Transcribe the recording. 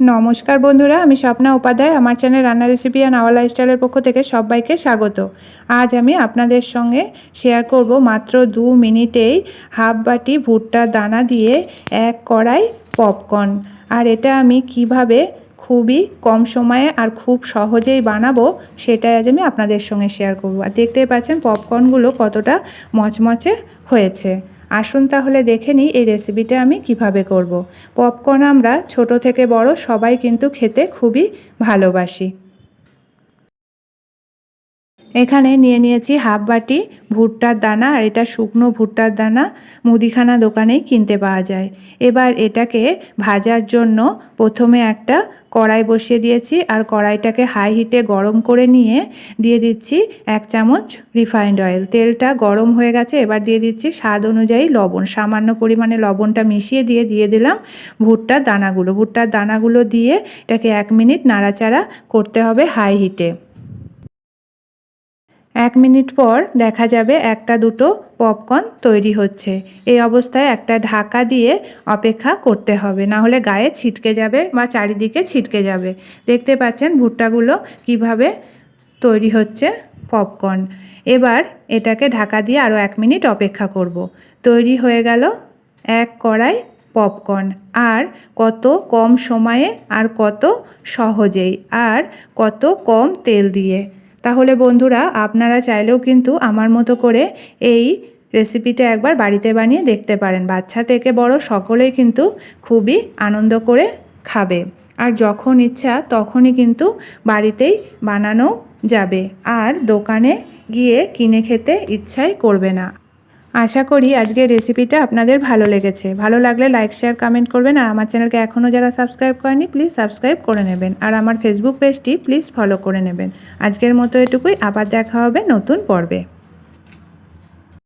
নমস্কার বন্ধুরা, আমি স্বপ্না উপাধ্যায়। আমার চ্যানেল রান্না রেসিপি অ্যান্ড আওয়ার লাইফস্টাইলের পক্ষ থেকে সবাইকে স্বাগত। আজ আমি আপনাদের সঙ্গে শেয়ার করব মাত্র দু মিনিটেই হাফ বাটি ভুট্টা দানা দিয়ে এক কড়াই পপকর্ন আর এটা আমি কীভাবে খুবই কম সময়ে আর খুব সহজেই বানাবো, সেটাই আজ আমি আপনাদের সঙ্গে শেয়ার করব। আর দেখতেই পাচ্ছেন পপকর্নগুলো কতটা মচমচে হয়েছে। আসুন তাহলে দেখে নিই এই রেসিপিটা আমি কীভাবে করব। পপকর্ন আমরা ছোট থেকে বড় সবাই কিন্তু খেতে খুবই ভালোবাসি এখানে নিয়ে নিয়েছি হাফ বাটি ভুট্টার দানা আর এটা শুকনো ভুট্টার দানা। মুদিখানা দোকানেই কিনতে পাওয়া যায়। এবার এটাকে ভাজার জন্য প্রথমে একটা কড়াই বসিয়ে দিয়েছি আর কড়াইটাকে হাই হিটে গরম করে নিয়ে দিয়ে দিচ্ছি এক চামচ রিফাইন্ড অয়েল তেলটা গরম হয়ে গেছে, এবার দিয়ে দিচ্ছি স্বাদ অনুযায়ী লবণ। সামান্য পরিমাণে লবণটা মিশিয়ে দিয়ে দিয়ে দিলাম ভুট্টার দানাগুলো। ভুট্টার দানাগুলো দিয়ে এটাকে এক মিনিট নাড়াচাড়া করতে হবে হাই হিটে এক মিনিট পর দেখা যাবে একটা দুটো পপকর্ন তৈরি হচ্ছে। এই অবস্থায় একটা ঢাকা দিয়ে অপেক্ষা করতে হবে, না হলে গায়ে ছিটকে যাবে বা চারিদিকে ছিটকে যাবে। দেখতে পাচ্ছেন ভুট্টাগুলো কীভাবে তৈরি হচ্ছে পপকর্ন। এবার এটাকে ঢাকা দিয়ে আরও এক মিনিট অপেক্ষা করব। তৈরি হয়ে গেল এক কড়াই পপকর্ন। আর কত কম সময়ে আর কত সহজেই। আর কত কম তেল দিয়ে। তাহলে বন্ধুরা, আপনারা চাইলেও কিন্তু আমার মতো করে এই রেসিপিটা একবার বাড়িতে বানিয়ে দেখতে পারেন। বাচ্চা থেকে বড় সকলেই কিন্তু খুবই আনন্দ করে খাবে। আর যখন ইচ্ছা তখনই কিন্তু বাড়িতেই বানানো যাবে। আর দোকানে গিয়ে কিনে খেতে ইচ্ছাই করবে না। আশা করি আজকের রেসিপিটা আপনাদের ভালো লেগেছে। ভালো লাগলে লাইক শেয়ার কমেন্ট করবেন আর আমার চ্যানেলকে এখনও যারা সাবস্ক্রাইব করেনি প্লিজ সাবস্ক্রাইব করে নেবেন। আর আমার ফেসবুক পেজটি প্লিজ ফলো করে নেবেন। আজকের মতো এটুকুই, আবার দেখা হবে নতুন পর্বে।